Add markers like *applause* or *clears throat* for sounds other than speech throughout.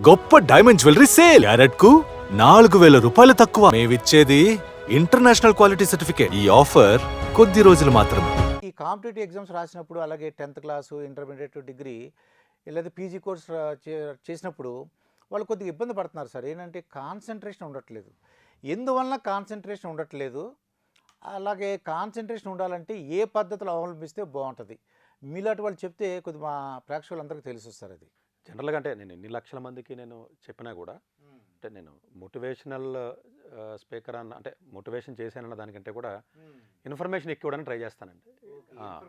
గొప్ప diamond jewellery sale. క్యారెట్కు నాలుగు వేల రూపాయలు తక్కువ. మేమిచ్చేది ఇంటర్నేషనల్ క్వాలిటీ సర్టిఫికేట్. ఈ ఆఫర్ కొద్ది రోజులు మాత్రమే. ఈ కాంపిటేటివ్ ఎగ్జామ్స్ రాసినప్పుడు అలాగే టెన్త్ క్లాసు ఇంటర్మీడియట్ డిగ్రీ లేదా పీజీ కోర్స్ చే- చేసినప్పుడు వాళ్ళు కొద్దిగా ఇబ్బంది పడుతున్నారు సార్. ఏంటంటే కాన్సన్ట్రేషన్ ఉండట్లేదు. ఎందువలన కాన్సన్ట్రేషన్ ఉండట్లేదు? అలాగే కాన్సన్ట్రేషన్ ఉండాలంటే ఏ పద్ధతులు అవలంబిస్తే బాగుంటుంది? మీలాంటి వాళ్ళు చెప్తే కొద్ది మా ప్రేక్షకులందరికీ తెలిసి వస్తారు అది. జనరల్గా అంటే నేను ఎన్ని లక్షల మందికి నేను చెప్పినా కూడా అంటే నేను మోటివేషనల్ స్పీకర్ అన్న అంటే మోటివేషన్ చేశానన్న దానికంటే కూడా ఇన్ఫర్మేషన్ ఎక్కువ ఇవ్వడానికి ట్రై చేస్తానండి.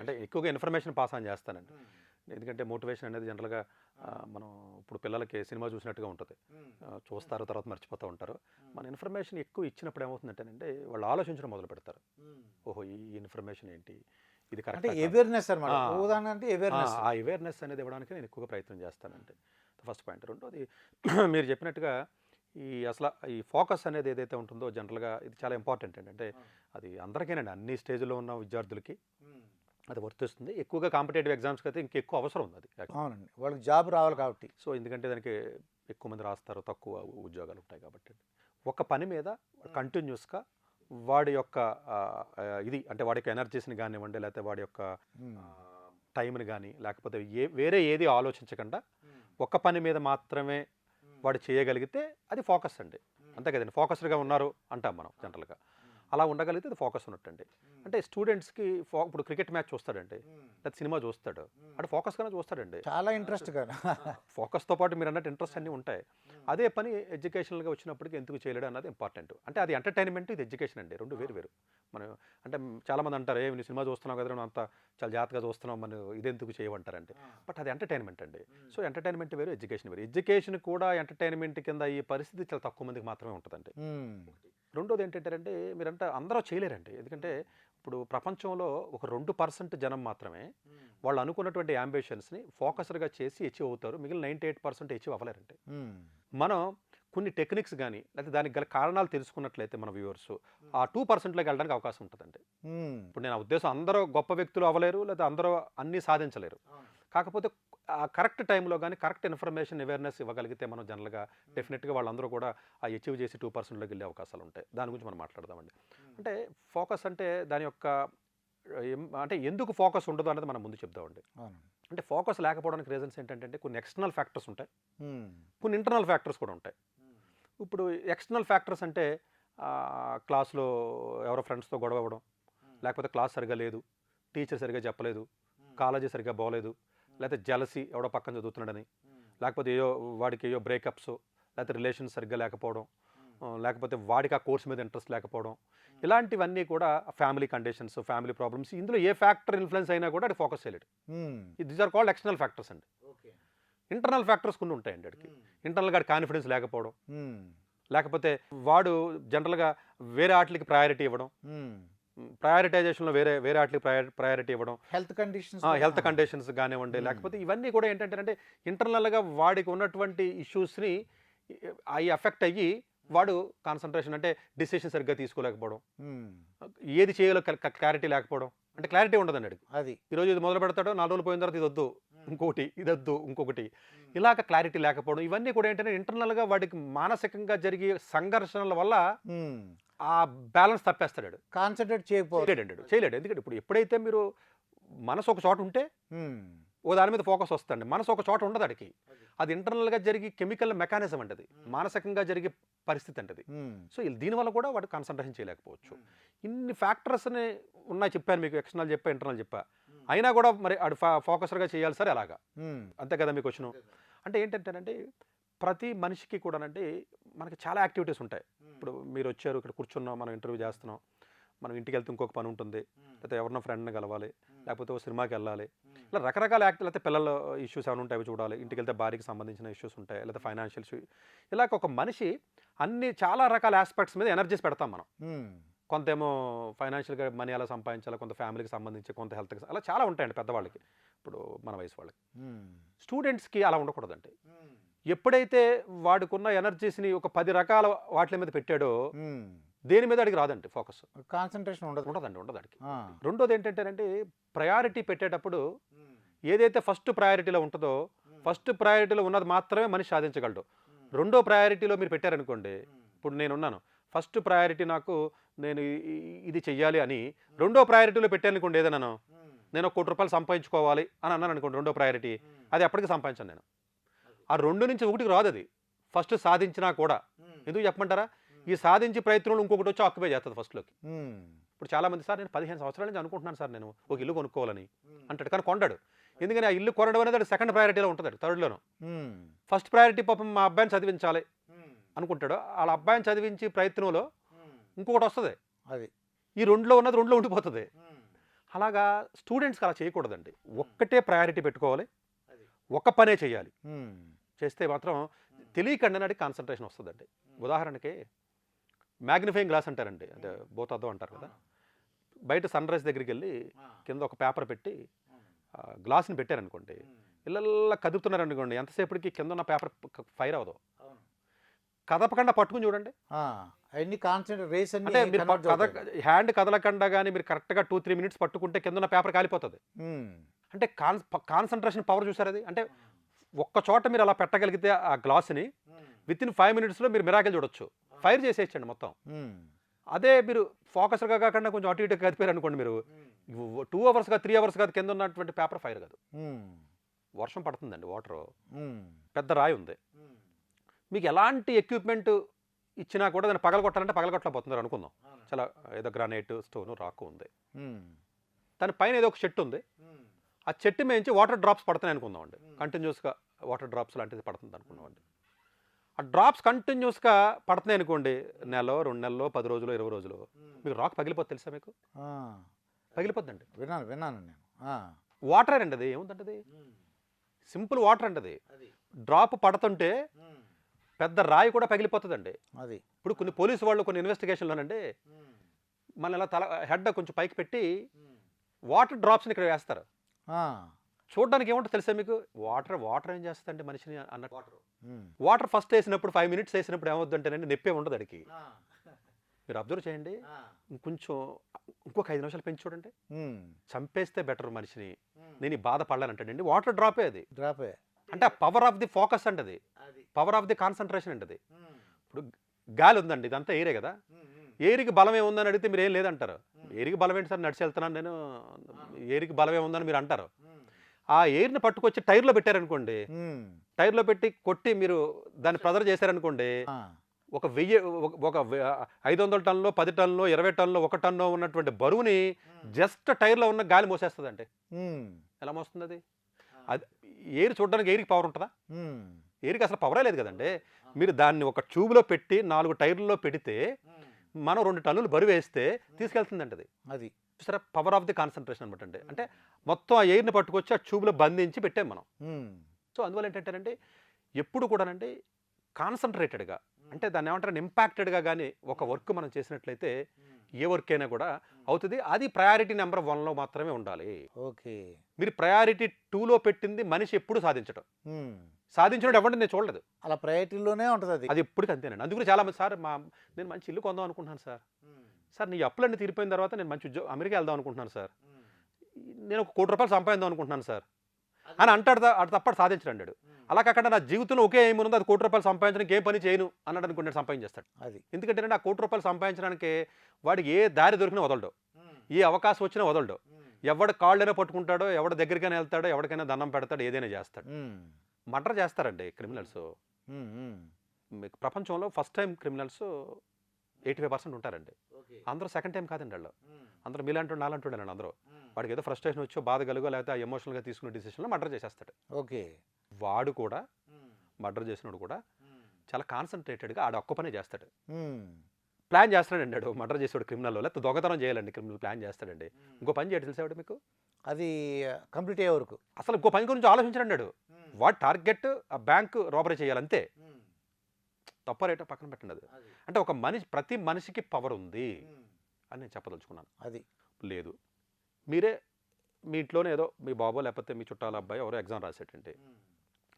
అంటే ఎక్కువగా ఇన్ఫర్మేషన్ పాస్ ఆన్ చేస్తానండి. ఎందుకంటే మోటివేషన్ అనేది జనరల్గా మనం ఇప్పుడు పిల్లలకి సినిమా చూసినట్టుగా ఉంటుంది. చూస్తారు తర్వాత మర్చిపోతూ ఉంటారు. మన ఇన్ఫర్మేషన్ ఎక్కువ ఇచ్చినప్పుడు ఏమవుతుందంటేనంటే వాళ్ళు ఆలోచించడం మొదలు పెడతారు ఓహో ఈ ఇన్ఫర్మేషన్ ఏంటి? ఇది అంటే కరెక్ట్ అవేర్నెస్ అనమాట ఆ. ఉదాహరణ అంటే అవేర్నెస్ ఆ అవేర్నెస్ అనేది ఇవ్వడానికి నేను ఎక్కువగా ప్రయత్నం చేస్తానంటే ఫస్ట్ పాయింట్. రెండోది *clears throat* మీరు చెప్పినట్టుగా ఈ అసలు ఈ ఫోకస్ అనేది ఏదైతే ఉంటుందో జనరల్గా ఇది చాలా ఇంపార్టెంట్ అండి. అంటే అది అందరికీనండి. అన్ని స్టేజ్లో ఉన్న విద్యార్థులకి అది వర్తిస్తుంది. ఎక్కువగా కాంపిటేటివ్ ఎగ్జామ్స్కి అయితే ఇంకెక్కువ అవసరం ఉంది అది అవునండి. వాళ్ళకి జాబ్ రావాలి కాబట్టి. సో ఎందుకంటే దానికి ఎక్కువ మంది రాస్తారు తక్కువ ఉద్యోగాలు ఉంటాయి కాబట్టి ఒక పని మీద కంటిన్యూస్గా వాడి యొక్క ఇది అంటే వాడి యొక్క ఎనర్జీస్ని కానివ్వండి లేకపోతే వాడి యొక్క టైంని కానీ లేకపోతే ఏ వేరే ఏది ఆలోచించకుండా ఒక్క పని మీద మాత్రమే వాడు చేయగలిగితే అది ఫోకస్ అండి. అంతే కదండి. ఫోకస్డ్గా ఉన్నారు అంటాం మనం జనరల్గా. అలా ఉండగలిగితే అది ఫోకస్ ఉన్నట్టండి. అంటే స్టూడెంట్స్కి ఫో ఇప్పుడు క్రికెట్ మ్యాచ్ చూస్తాడండి. లేదా సినిమా చూస్తాడు. అంటే ఫోకస్గానే చూస్తాడండి. చాలా ఇంట్రెస్ట్గా ఫోకస్తో పాటు మీరు అన్నట్టు ఇంట్రెస్ట్ అన్నీ ఉంటాయి. అదే పని ఎడ్యుకేషనల్గా వచ్చినప్పటికి ఎందుకు చేయలేడు అన్నది ఇంపార్టెంట్. అంటే అది ఎంటర్టైన్మెంట్ ఇది ఎడ్యుకేషన్ అండి. రెండు వేరు వేరు మనం అంటే చాలామంది అంటారు ఏ నువ్వు సినిమా చూస్తున్నావు కదా నువ్వు అంత చాలా జాగ్రత్తగా చూస్తున్నావు మనం ఇదెందుకు చేయమంటారంటే. బట్ అది ఎంటర్టైన్మెంట్ అండి. సో ఎంటర్టైన్మెంట్ వేరు ఎడ్యుకేషన్ వేరు. ఎడ్యుకేషన్ కూడా ఎంటర్టైన్మెంట్ కింద ఈ పరిస్థితి చాలా తక్కువ మందికి మాత్రమే ఉంటుందండి. రెండోది ఏంటంటే మీరంటే అందరూ చేయలేరండి. ఎందుకంటే ఇప్పుడు ప్రపంచంలో ఒక రెండు పర్సెంట్ జనం మాత్రమే వాళ్ళు అనుకున్నటువంటి అంబిషన్స్ని ఫోకస్డ్గా చేసి అచీవ్ అవుతారు. మిగిలిన నైంటీ ఎయిట్ పర్సెంట్ అచీవ్ అవ్వలేరండి. మనం కొన్ని టెక్నిక్స్ కానీ లేకపోతే దానికి గల కారణాలు తెలుసుకున్నట్లయితే మన వ్యూవర్స్ ఆ టూ పర్సెంట్లోకి వెళ్ళడానికి అవకాశం ఉంటుందండి. ఇప్పుడు నేను ఆ ఉద్దేశం అందరూ గొప్ప వ్యక్తులు అవ్వలేరు లేదా అందరూ అన్నీ సాధించలేరు. కాకపోతే ఆ కరెక్ట్ టైంలో కానీ కరెక్ట్ ఇన్ఫర్మేషన్ అవేర్నెస్ ఇవ్వగలిగితే మనం జనరల్గా డెఫినెట్గా వాళ్ళందరూ కూడా ఆ అచీవ్ చేసి టూ పర్సెంట్లోకి వెళ్ళే అవకాశాలు ఉంటాయి దాని గురించి మనం మాట్లాడదామండి. అంటే ఫోకస్ అంటే దాని యొక్క అంటే ఎందుకు ఫోకస్ ఉండదు అనేది మనం ముందు చెప్దామండి. అంటే ఫోకస్ లేకపోవడానికి రీజన్స్ ఏంటంటే కొన్ని ఎక్స్టర్నల్ ఫ్యాక్టర్స్ ఉంటాయి. కొన్ని ఇంటర్నల్ ఫ్యాక్టర్స్ కూడా ఉంటాయి. ఇప్పుడు ఎక్స్టర్నల్ ఫ్యాక్టర్స్ అంటే క్లాస్లో ఎవరో ఫ్రెండ్స్తో గొడవ అవ్వడం లేకపోతే క్లాస్ సరిగా లేదు టీచర్ సరిగా చెప్పలేదు కాలేజీ సరిగా బాగలేదు లేకపోతే జలసి ఎవడో పక్కన చదువుతున్నాడని. లేకపోతే ఏయో వాడికి ఏయో బ్రేకప్స్ లేకపోతే రిలేషన్స్ సరిగ్గా లేకపోవడం లేకపోతే వాడికి ఆ కోర్స్ మీద ఇంట్రెస్ట్ లేకపోవడం. ఇలాంటివన్నీ కూడా ఫ్యామిలీ కండిషన్స్ ఫ్యామిలీ ప్రాబ్లమ్స్ ఇందులో ఏ ఫ్యాక్టర్ ఇన్ఫ్లుయెన్స్ అయినా కూడా అది ఫోకస్ చేయలేడు. These are called external factors అండి. ఇంటర్నల్ ఫ్యాక్టర్స్ కొన్ని ఉంటాయండి వాడికి. ఇంటర్నల్గా కాన్ఫిడెన్స్ లేకపోవడం. లేకపోతే వాడు జనరల్గా వేరే ఆటలకి ప్రయారిటీ ఇవ్వడం. ప్రయారిటైజేషన్లో వేరే వేరే ఆటలకి ప్రయారిటీ ఇవ్వడం. హెల్త్ కండిషన్స్ హెల్త్ కండిషన్స్ కానివ్వండి. లేకపోతే ఇవన్నీ కూడా ఏంటంటే అంటే ఇంటర్నల్గా వాడికి ఉన్నటువంటి ఇష్యూస్ని అవి అఫెక్ట్ అయ్యి వాడు కాన్సన్ట్రేషన్ అంటే డిసిషన్ సరిగ్గా తీసుకోలేకపోవడం. ఏది చేయాలో క్లారిటీ లేకపోవడం. అంటే క్లారిటీ ఉండదండి అడిగి అది. ఈరోజు ఇది మొదలు పెడతాడో నాలుగు రోజులు పోయిన తర్వాత ఇది వద్దు ఇంకోటి ఇది వద్దు ఇంకొకటి. ఇలాగ క్లారిటీ లేకపోవడం. ఇవన్నీ కూడా ఏంటంటే ఇంటర్నల్గా వాడికి మానసికంగా జరిగే సంఘర్షణల వల్ల ఆ బ్యాలెన్స్ తప్పేస్తాడు కాన్సన్ట్రేట్ చేయకపోతే చేయలేడు చేయలేడు. ఎందుకంటే ఇప్పుడు ఎప్పుడైతే మీరు మనసు ఒక చోట ఉంటే ఓ దాని మీద ఫోకస్ వస్తుంది మనసు ఒక చోట ఉండదు అడికి అది. ఇంటర్నల్గా జరిగే కెమికల్ మెకానిజం అంటది. మానసికంగా జరిగే పరిస్థితి అంటది. సో దీనివల్ల కూడా వాడు కాన్సన్ట్రేషన్ చేయలేకపోవచ్చు. ఇన్ని ఫ్యాక్టర్స్ని ఉన్నాయి చెప్పాను మీకు. ఎక్స్టర్నల్ చెప్పా ఇంటర్నల్ చెప్పా. అయినా కూడా మరి అడు ఫోకస్డ్గా చేయాలి సరే అలాగా. అంతే కదా మీకు వచ్చిన అంటే ఏంటంటేనంటే ప్రతి మనిషికి కూడానంటే మనకి చాలా యాక్టివిటీస్ ఉంటాయి. ఇప్పుడు మీరు వచ్చారు ఇక్కడ కూర్చున్నాం మనం ఇంటర్వ్యూ చేస్తున్నాం మనం ఇంటికి వెళ్తే ఇంకొక పని ఉంటుంది లేకపోతే ఎవరినో ఫ్రెండ్ని కలవాలి లేకపోతే ఒక సినిమాకి వెళ్ళాలి. ఇలా రకరకాల యాక్ట్ లేకపోతే పిల్లల ఇష్యూస్ ఏమైనా ఉంటాయి అవి చూడాలి ఇంటికి వెళ్తే భార్యకి సంబంధించిన ఇష్యూస్ ఉంటాయి లేకపోతే ఫైనాన్షియల్ ఇష్యూ ఇలాగ ఒక మనిషి అన్ని చాలా రకాల ఆస్పెక్ట్స్ మీద ఎనర్జీస్ పెడతాం మనం. కొంతేమో ఫైనాన్షియల్గా మనీ ఎలా సంపాదించాలి కొంత ఫ్యామిలీకి సంబంధించి కొంత హెల్త్కి అలా చాలా ఉంటాయండి పెద్దవాళ్ళకి ఇప్పుడు మన వయసు వాళ్ళకి. స్టూడెంట్స్కి అలా ఉండకూడదండి. ఎప్పుడైతే వాడుకున్న ఎనర్జీస్ని ఒక పది రకాల వాటి మీద పెట్టాడో దేని మీద అడిగి రాదండి ఫోకస్. కాన్సన్ట్రేషన్ ఉండదు. ఉండదండి ఉండదు అడిగి. రెండోది ఏంటంటేనంటే ప్రయారిటీ పెట్టేటప్పుడు ఏదైతే ఫస్ట్ ప్రయారిటీలో ఉంటుందో ఫస్ట్ ప్రయారిటీలో ఉన్నది మాత్రమే మనిషి సాధించగలడు. రెండో ప్రయారిటీలో మీరు పెట్టారనుకోండి ఇప్పుడు నేనున్నాను. ఫస్ట్ ప్రయారిటీ నాకు నేను ఇది చెయ్యాలి అని రెండో ప్రయారిటీలో పెట్టాను అనుకోండి ఏదైనా నేను ఒక కోటి రూపాయలు సంపాదించుకోవాలి అని అన్నాను అనుకోండి రెండో ప్రయారిటీ అది ఎప్పటికీ సంపాదించాను నేను. ఆ రెండు నుంచి ఒకటికి రాదు అది. ఫస్ట్ సాధించినా కూడా. ఎందుకు చెప్పమంటారా? ఈ సాధించే ప్రయత్నంలో ఇంకొకటి వచ్చి ఆక్యుపై చేస్తుంది ఫస్ట్లోకి. ఇప్పుడు చాలా మంది సార్ నేను పదిహేను సంవత్సరాల నుంచి అనుకుంటున్నాను సార్ నేను ఒక ఇల్లు కొనుక్కోవాలని. అంటాడు. కానీ కొండాడు ఎందుకని ఆ ఇల్లు కొనడం అనేది సెకండ్ ప్రయారిటీలో ఉంటుంది థర్డ్లోను. ఫస్ట్ ప్రయారిటీ పాపం మా అబ్బాయిని చదివించాలి అనుకుంటాడు. వాళ్ళ అబ్బాయిని చదివించి ప్రయత్నంలో ఇంకొకటి వస్తుంది. అది. ఈ రెండులో ఉన్నది రెండులో ఉండిపోతుంది. అలాగా స్టూడెంట్స్కి అలా చేయకూడదండి. ఒక్కటే ప్రయారిటీ పెట్టుకోవాలి. ఒక్క పనే చేయాలి. చేస్తే మాత్రం తెలియకుండా నాటి కాన్సన్ట్రేషన్ వస్తుందండి ఉదాహరణకి మ్యాగ్నిఫైయింగ్ గ్లాస్ అంటారండి. అంటే భూతద్దం అంటారు కదా. బయట సన్ రైజ్ దగ్గరికి వెళ్ళి కింద ఒక పేపర్ పెట్టి గ్లాస్ని పెట్టారనుకోండి. ఇళ్ళల్లా కదుపుతున్నారు అనుకోండి ఎంతసేపటికి కింద ఉన్న పేపర్ ఫైర్ అవ్వదు. కదపకుండా పట్టుకుని చూడండి. కాన్సెంట్రేట్ రేస్ అన్ని అంటే మీరు కద. హ్యాండ్ కదలకుండా కానీ మీరు కరెక్ట్గా టూ త్రీ మినిట్స్ పట్టుకుంటే కింద ఉన్న పేపర్ కాలిపోతుంది. అంటే కాన్ కాన్సన్ట్రేషన్ పవర్ చూసారు అది? అంటే ఒక్క చోట మీరు అలా పెట్టగలిగితే ఆ గ్లాస్ని విత్ ఇన్ ఫైవ్ మినిట్స్లో మీరు మిరాకిల్ చూడొచ్చు. ఫైర్ చేసేయచ్చండి మొత్తం. అదే మీరు ఫోకస్గా కాకుండా కొంచెం అటు ఇటు కదిపారు అనుకోండి మీరు టూ అవర్స్గా త్రీ అవర్స్గా కింద ఉన్నటువంటి పేపర్ ఫైర్ కాదు. వర్షం పడుతుందండి వాటర్. పెద్ద రాయి ఉంది. మీకు ఎలాంటి ఎక్విప్మెంట్ ఇచ్చినా కూడా దాన్ని పగలగొట్టాలంటే పగలగొట్టలేకపోతున్నారు అనుకుందాం. చాలా ఏదో గ్రానైట్ స్టోన్ రాకు ఉంది. దాని పైన ఏదో ఒక చెట్టు ఉంది. ఆ చెట్టు మేంచి వాటర్ డ్రాప్స్ పడుతున్నాయి అనుకుందాం అండి కంటిన్యూస్గా వాటర్ డ్రాప్స్ లాంటిది పడుతుంది అనుకున్నాం అండి ఆ డ్రాప్స్ కంటిన్యూస్గా పడుతున్నాయి అనుకోండి నెల రెండు నెలలో పది రోజులు ఇరవై రోజులు మీకు రాక్ పగిలిపోతుంది తెలుసా మీకు? పగిలిపోద్దండి. విన్నాను విన్నాను నేను. వాటర్ అండి అది. ఏముందంటే అది సింపుల్ వాటర్ అండి అది. డ్రాప్ పడుతుంటే పెద్ద రాయి కూడా పగిలిపోతుందండి. అది. ఇప్పుడు కొన్ని పోలీసు వాళ్ళు కొన్ని ఇన్వెస్టిగేషన్లోనండి మన ఇలా తల హెడ్ కొంచెం పైకి పెట్టి వాటర్ డ్రాప్స్ని ఇక్కడ వేస్తారు. చూడడానికి ఏముంటుంది తెలుసా మీకు? వాటర్ వాటర్ ఏం చేస్తుందండి మనిషిని అన్నట్టు? ఉమ్. వాటర్ ఫస్ట్ వేసినప్పుడు ఫైవ్ మినిట్స్ వేసినప్పుడు ఏమవుతుందంటేనండి నొప్పే ఉండదు అడికి మీరు అబ్జర్వ్ చేయండి. ఇంకొంచెం ఇంకొక ఐదు నిమిషాలు పెంచి చూడండి. చంపేస్తే బెటర్ మనిషిని. నేను ఈ బాధ పడలేనంటాడండి వాటర్ డ్రాపే అది. డ్రాపే. అంటే పవర్ ఆఫ్ ది ఫోకస్ అండి అది. పవర్ ఆఫ్ ది కాన్సన్ట్రేషన్ అండి అది ఇప్పుడు గాలి ఉందండి ఇదంతా ఏరే కదా? ఏరికి బలం ఏముందని అడిగితే మీరు ఏం లేదంటారు. ఏరికి బలం ఏంటి సార్? నడిచి వెళ్తున్నాను నేను. ఏరికి బలం ఏముందని మీరు అంటారు. ఆ ఎయిర్ని పట్టుకొచ్చి టైర్లో పెట్టారనుకోండి. టైర్లో పెట్టి కొట్టి మీరు దాన్ని ప్రెజర్ చేశారనుకోండి. ఒక వెయ్యి ఒక- ఐదు వందల టన్నులో పది టన్నులో ఇరవై టన్నులో ఒక టన్ను ఉన్నటువంటి బరువుని జస్ట్ టైర్లో ఉన్న గాలి మోసేస్తుందండి. ఎలా మోస్తుంది అది అది ఎయిర్ చూడడానికి ఎయిర్కి పవర్ ఉంటుందా. ఎయిర్కి అసలు పవరే లేదు కదండి. మీరు దాన్ని ఒక ట్యూబ్లో పెట్టి నాలుగు టైర్లలో పెడితే మనం రెండు టన్నులు బరువు వేస్తే తీసుకెళ్తుందండి అది. అది చూసారా? పవర్ ఆఫ్ ది కాన్సన్ట్రేషన్ అనమాట అండి అంటే మొత్తం ఆ ఎయిర్ని పట్టుకొచ్చి ఆ ట్యూబ్లో బంధించి పెట్టాం మనం. సో అందువల్ల ఏంటంటేనండి ఎప్పుడు కూడానండి కాన్సన్ట్రేటెడ్గా అంటే దాన్ని ఏమంటారు? ఇంపాక్టెడ్గా కానీ ఒక వర్క్ మనం చేసినట్లయితే ఏ వర్క్ అయినా కూడా అవుతుంది. అది ప్రయారిటీ నెంబర్ వన్లో మాత్రమే ఉండాలి. ఓకే. మీరు ప్రయారిటీ టూలో పెట్టింది మనిషి ఎప్పుడు సాధించడం. సాధించడం ఎవరిని నేను చూడలేదు. అలా ప్రయారిటీలోనే ఉంటుంది అది. అది ఎప్పటికీ అంతేనండి. అందుకని చాలా మంది సార్ మా నేను మంచి ఇల్లు కొందాం అనుకుంటున్నాను సార్. సార్ నీ అప్పులన్నీ తీరిపోయిన తర్వాత నేను మంచి ఉద్యోగం అమెరికా వెళ్దాం అనుకుంటున్నాను సార్. నేను ఒక కోటి రూపాయలు సంపాదిద్దాం అనుకుంటున్నాను సార్. అని అంటాడు అటు తప్పడు సాధించడు అన్నాడు అలా కాకుండా నా జీవితంలో ఒకే ఏమి ఉన్నది అది కోటి రూపాయలు సంపాదించడానికి ఏ పని చేయను అన్నాడు అనుకుంటే సంపాదించేస్తాడు. అది. ఎందుకంటే ఆ కోటి రూపాయలు సంపాదించడానికి వాడికి ఏ దారి దొరికినా వదలడు. ఏ అవకాశం వచ్చినా వదలడు. ఎవడ కాళ్ళైనా పట్టుకుంటాడో ఎవడ దగ్గరికైనా వెళ్తాడో ఎవరికైనా దండం పెడతాడో ఏదైనా చేస్తాడు. మర్డర్ చేస్తారండి క్రిమినల్స్. మీకు ప్రపంచంలో first time criminals eighty five percent ఉంటారండి. అందరూ సెకండ్ టైం కాదండి వాళ్ళు. అందరూ మీలాంటి నాలంటుండేనండి అందరూ. వాడికి ఏదో ఫ్రస్ట్రేషన్ వచ్చో బాధ కలుగో లేకపోతే ఎమోషనల్గా తీసుకునే డిసిషన్లో మర్డర్ చేసేస్తాడు. ఓకే. వాడు కూడా మర్డర్ చేసినోడు కూడా చాలా కాన్సన్ట్రేటెడ్గా ఆడ ఒక్క పనే చేస్తాడు. ప్లాన్ చేస్తాడండి ఆడు మర్డర్ చేసాడు క్రిమినల్ లేకపోతే దొంగతనం చేయాలండి క్రిమినల్ ప్లాన్ చేస్తాడండి. ఇంకో పని చేయడు తెలిసాడు మీకు? అది కంప్లీట్ అయ్యే వరకు. అసలు ఇంకో పని గురించి ఆలోచించండి వాడు టార్గెట్ ఆ బ్యాంక్ రాబరీ చేయాలి అంతే తప్ప రేటో పక్కన పెట్టండి అది. అంటే ఒక మనిషి ప్రతి మనిషికి పవర్ ఉంది అని నేను చెప్పదలుచుకున్నాను. అది. లేదు. మీరే మీ ఇంట్లోనే ఏదో మీ బాబో లేకపోతే మీ చుట్టాల అబ్బాయి ఎవరో ఎగ్జామ్ రాసేటండి.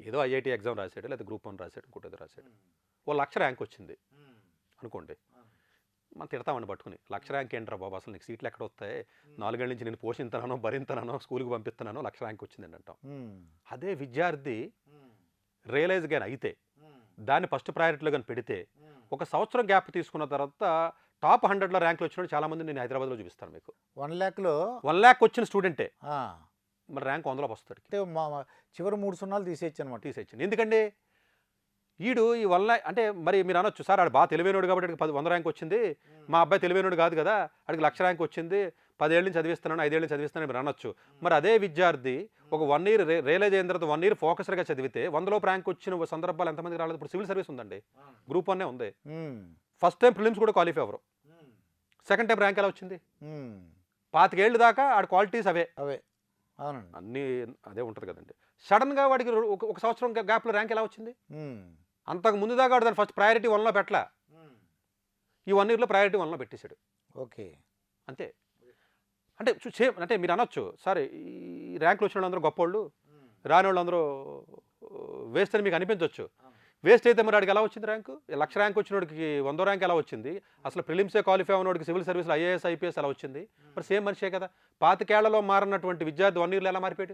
ఏదో ఐఐటి ఎగ్జామ్ రాసాడు లేదా గ్రూప్ వన్ రాసాడు ఇంకోటి ఏదో రాసాడు ఓ లక్ష ర్యాంక్ వచ్చింది అనుకోండి. మనం తిడతామండి పట్టుకుని. లక్ష ర్యాంక్ ఏంట్రా బాబు? అసలు నీకు సీట్లు ఎక్కడ వస్తాయి నాలుగేళ్ళ నుంచి నేను పోషించుతున్నానో భరించుతున్నానో స్కూల్కి పంపిస్తున్నానో లక్ష ర్యాంక్ వచ్చిందండి అంటాం అదే విద్యార్థి రియలైజ్ కానీ అయితే దాన్ని ఫస్ట్ ప్రయారిటీలో కానీ పెడితే ఒక సంవత్సరం గ్యాప్ తీసుకున్న తర్వాత టాప్ హండ్రెడ్లో ర్యాంకులు వచ్చిన చాలా మంది నేను హైదరాబాద్లో చూపిస్తాను మీకు. వన్ ల్యాక్లో వన్ ల్యాక్ వచ్చిన స్టూడెంటే. మరి ర్యాంక్ వందలోకి వస్తాడు చివరి మూడు సున్నాలు తీసేయచ్చు అనమాట తీసేచ్చింది ఎందుకండి? ఈడు ఈ ల్యాక్ అంటే మరి మీరు అనొచ్చు సార్ ఆడు బాగా తెలివైనోడు కాబట్టి పది వంద ర్యాంక్ వచ్చింది. మా అబ్బాయి తెలివైనోడు కాదు కదా ఆడికి లక్ష ర్యాంక్ వచ్చింది. పదేళ్ళ నుంచి చదివిస్తున్నాను ఐదేళ్ళ నుంచి చదివిస్తున్నాను మీరు అనొచ్చు. మరి అదే విద్యార్థి ఒక వన్ ఇయర్ రియలైజ్ అయిన తర్వాత వన్ ఇయర్ ఫోకస్డ్గా చదివితే వందలోపు ర్యాంక్ వచ్చిన సందర్భాలు ఎంతమంది రాలేదు? ఇప్పుడు సివిల్ సర్వీస్ ఉందండి. గ్రూప్ వన్నే ఉంది. ఫస్ట్ టైం ప్రిలిమ్స్ కూడా క్వాలిఫై అవ్వరు. సెకండ్ టైం ర్యాంక్ ఎలా వచ్చింది? పాతికేళ్ళు దాకా ఆడ క్వాలిటీస్ అవే. అవే. అన్నీ అదే ఉంటుంది కదండి. సడన్గా వాడికి ఒక- సంవత్సరం గ్యాప్లో ర్యాంక్ ఎలా వచ్చింది? అంతకు ముందు దాకా దాన్ని ఫస్ట్ ప్రయారిటీ వన్లో పెట్టలా. ఈ వన్ ఇయర్లో ప్రయారిటీ వన్లో పెట్టేశాడు. ఓకే. అంతే. అంటే చూ- సేమ్ అంటే మీరు అనొచ్చు. సరే ఈ ర్యాంకులు వచ్చిన వాళ్ళందరూ గొప్పోళ్ళు రాని వాళ్ళందరూ వేస్ట్ అని మీకు అనిపించవచ్చు వేస్ట్ అయితే మరి వాడికి ఎలా వచ్చింది ర్యాంకు లక్ష ర్యాంక్ వచ్చినోడికి వందో ర్యాంక్ ఎలా వచ్చింది? అసలు ప్రిలిమ్సే క్వాలిఫై అయినోడికి సివిల్ సర్వీస్లో ఐఏఎస్ ఐపీఎస్ ఎలా వచ్చింది? మరి సేమ్ మనిషే కదా. పాతికేళ్ళలో మారినటువంటి విద్యార్థి వన్ ఇయర్లో ఎలా మారిపోయాడు?